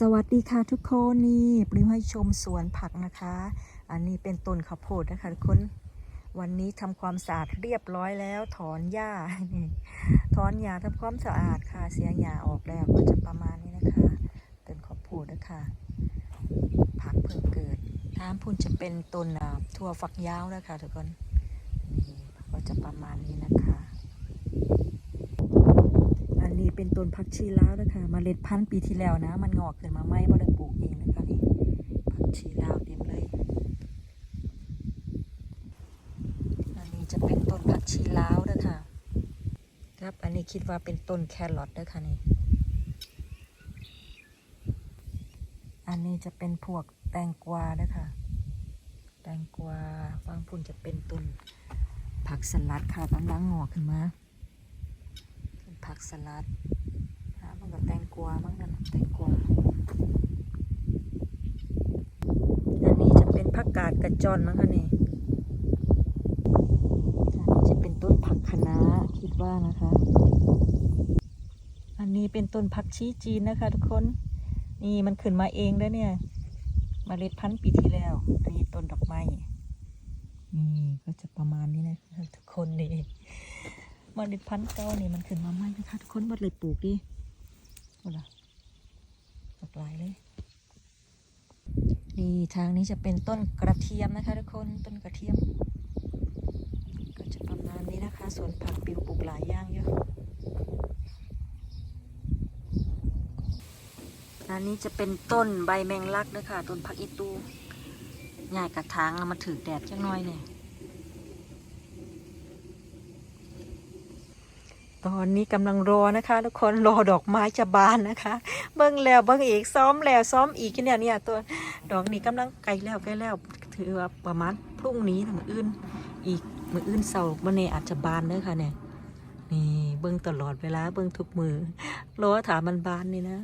สวัสดีค่ะทุกคนนี่ปริมให้ชมสวนผักนะคะ อันนี้เป็นต้นข้าวโพดนะคะทุกคนวันนี้ทำความสะอาดเรียบร้อยแล้ว ถอนหญ้าถอนหญ้าทำความสะอาดค่ะ เสียหญ้าออกแล้วก็จะประมาณนี้นะคะต้นข้าวโพดนะคะผักเพิ่งเกิดทางพุ่นจะเป็นต้นอ่าถั่วฝักยาวนะคะทุกคนนี่ก็จะประมาณนี้นะคะ อันนี้เป็น ต้นผักชีลาวนะคะมเมล็ดพันธุ์ปีที่แล้วนะ มันงอกขึ้นมาใหม่บ่ได้ปลูกเองนะคะนี่ผักชีลาวเต็มเลยอันนี้จะเป็นต้นผักชีลาวนะคะครับอันนี้คิดว่าเป็นต้นแครอทนะคะนี่อันนี้จะเป็นพวกแตงกวานะคะแตงกวาฟางพุ่นจะเป็นต้นผักสลัดค่ะกำลังงอกขึ้นมาผักสลัด กับแตงกวาบ้างนั่นน่ะแตงกวาอันนี้จะเป็นผักกาดกระจอนมั้งคะนี่อันนี้จะเป็นต้นผักคะน้าคิดว่านะคะ อันนี้เป็นต้นผักชีจีนนะคะทุกคน นี่มันขึ้นมาเองแล้วเนี่ยมเมล็ดพันธุ์ปีที่แล้ว อันนี้ต้นดอกไม้ นี่ก็จะประมาณนี้นะคะทุกคนนี่เมล็ดพันธุ์เก่านี่มันขึ้นมาใหม่นะคะทุกคนหมดเลยปลูกดิ ละหลากหลายเลย นี่ทางนี้จะเป็นต้นกระเทียมนะคะทุกคนต้นกระเทียม ก็จะประมาณนี้นะคะสวนผักปิวปลูกหลายอย่างเยอะอันนี้จะเป็นต้นใบแมงลักนะคะต้นผักอีตูใหญ่กระถางมาถือแดดจังน้อยเนี่ย ตอนนี้กำลังรอนะคะทุกคนรอดอกไม้จะบานนะคะ เบิ้งแล้วเบิ้งอีกซ้อมแล้วซ้อมอีกเนี่ยเนี่ยตัวดอกนี้กำลังไกลแล้วใกล้แล้วถือว่าประมาณพรุ่งนี้มืออื่น อีกมืออื่นเสาร์มื่อนี้อาจจะบานเด้อค่ะเนี่ยนี่เบิ้งตลอดเวลาเบิ้งทุกมือรอถามมันบานนี่นะ